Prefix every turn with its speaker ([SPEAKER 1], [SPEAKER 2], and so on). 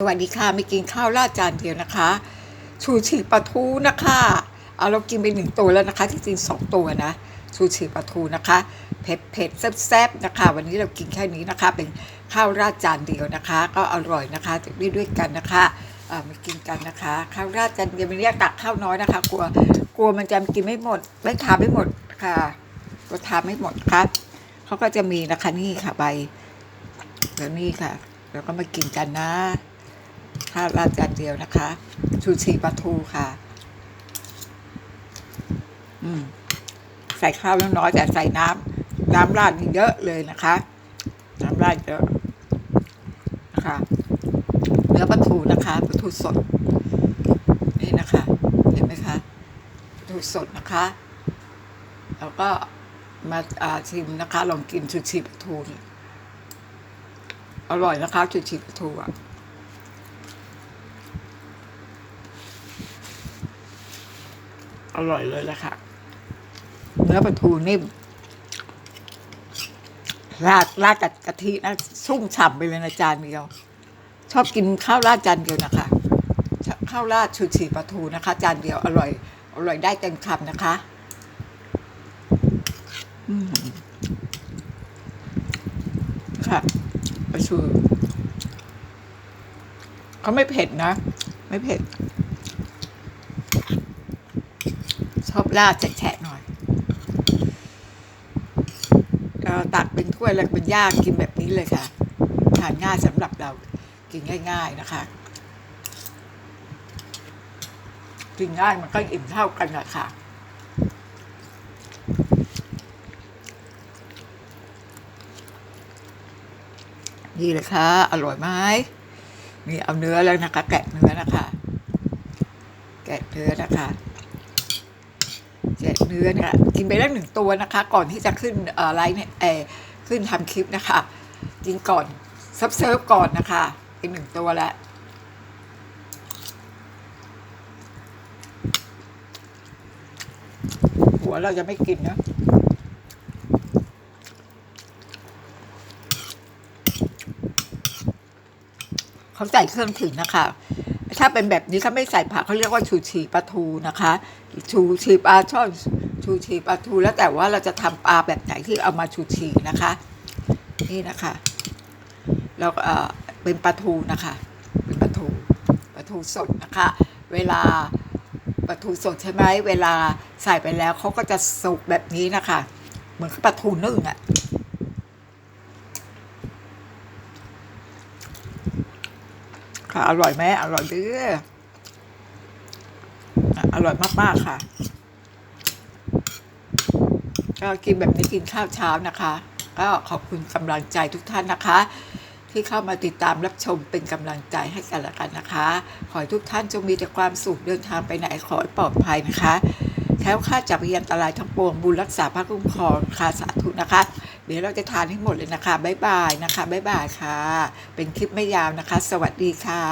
[SPEAKER 1] สวัสดีค่ะไม่กินข้าวราดจานเดียวนะคะ ชูชีปลาทูนะคะเอาเรากินไปหนึ่งตัวแล้วนะคะ ที่จริงสองตัวนะ ชูชีปลาทูนะคะเผ็ดเผ็ดแซ่บๆนะคะ วันนี้เรากินแค่นี้นะคะ เป็นข้าวราดจานเดียวนะคะ ก็อร่อยนะคะด้วยด้วยกันนะคะเอ่อมากินกันนะคะ ข้าวราดจานเดียวมันเรียกตักข้าวน้อยนะคะ กลัวกลัวมันจะกินไม่หมด ไม่ทานไม่หมดค่ะก็ทานไม่หมดครับเขาก็จะมีนะคะนี่ค่ะใบแล้วนี่ค่ะแล้วก็มากินกันนะ ข้าวราดจานเดียวนะคะชูชีปลาทูค่ะ อืมใส่ข้าวน้อยแต่ใส่น้ำน้ำราดนี่เยอะเลยนะคะ น้ำราดเยอะนะคะเนื้อปลาทูนะคะปลาทูสด นี่นะคะ เห็นไหมคะปลาทูสดนะคะ แล้วก็มาาชิมนะคะ ลองกินชูชีปลาทูอร่อยนะคะชูชีปลาทูอะ อร่อยเลยแหละค่ะ เนื้อปลาทูนิ่มราดราดกับกะทินะชุ่มฉ่ำไปเลยนะจานเดียว ชอบกินข้าวราดจานเดียวนะคะ ข้าวราดชูชีปลาทูนะคะ จานเดียวอร่อย อร่อยได้เต็มคำนะคะค่ะปลาทูเขาไม่เผ็ดนะ ไม่เผ็ด ชอ บราดแฉะๆหน่อยก็ตักเป็นถ้วยแล้วเป็นย่างกินแบบนี้เลยค่ะ ทานง่ายสำหรับเรากินง่าย ๆนะคะ กินง่ายมันก็อิ่มเท่ากันอะค่ะนี่เลยค่ะ อร่อยไหมนี่เอาเนื้อแล้วนะคะ แกะเนื้อนะคะ แกะเนื้อนะคะ เนื้อเนี่ยกินไปแล้วหนึ่งตัวนะคะ ก่อนที่จะขึ้นไลฟ์เนี่ยเออขึ้นทำคลิปนะคะ กินก่อนซับเซิร์ฟก่อนนะคะเป็นหนึ่งตัวแล้วหัวเราจะไม่กินนะเขาใส่เครื่องถึงนะคะ ถ้าเป็นแบบนี้เขาไม่ใส่ผักเขาเรียกว่าชูชีปลาทูนะคะ ชูชีปลาช่อนชูชีปลาทูแล้วแต่ว่าเราจะทำปลาแบบไหนที่เอามาชูชีนะคะ นี่นะคะแล้วเออเป็นปลาทูนะคะ เป็นปลาทูปลาทูสดนะคะ เวลาปลาทูสดใช่ไหมเวลาใส่ไปแล้วเขาก็จะสุกแบบนี้นะคะ เหมือนปลาทูนึ่งอะ ค่ะ อร่อยไหมอร่อยเด้ออะอร่อยมาก ๆ ค่ะ ก็กินแบบนี้กินข้าวเช้านะคะ ก็ขอบคุณกำลังใจทุกท่านนะคะ ที่เข้ามาติดตามรับชมเป็นกำลังใจให้กันละกันนะคะ ขอให้ทุกท่านจงมีแต่ความสุขเดินทางไปไหนขอให้ปลอดภัยนะคะแค้วคลาดจากพยันตรายทั้งปวงบุญรักษาพระคุ้มครองค่ะสาธุนะคะ เดี๋ยวเราจะทานให้หมดเลยนะคะบ๊ายบายนะคะบ๊ายบายค่ะ เป็นคลิปไม่ยาวนะคะ สวัสดีค่ะ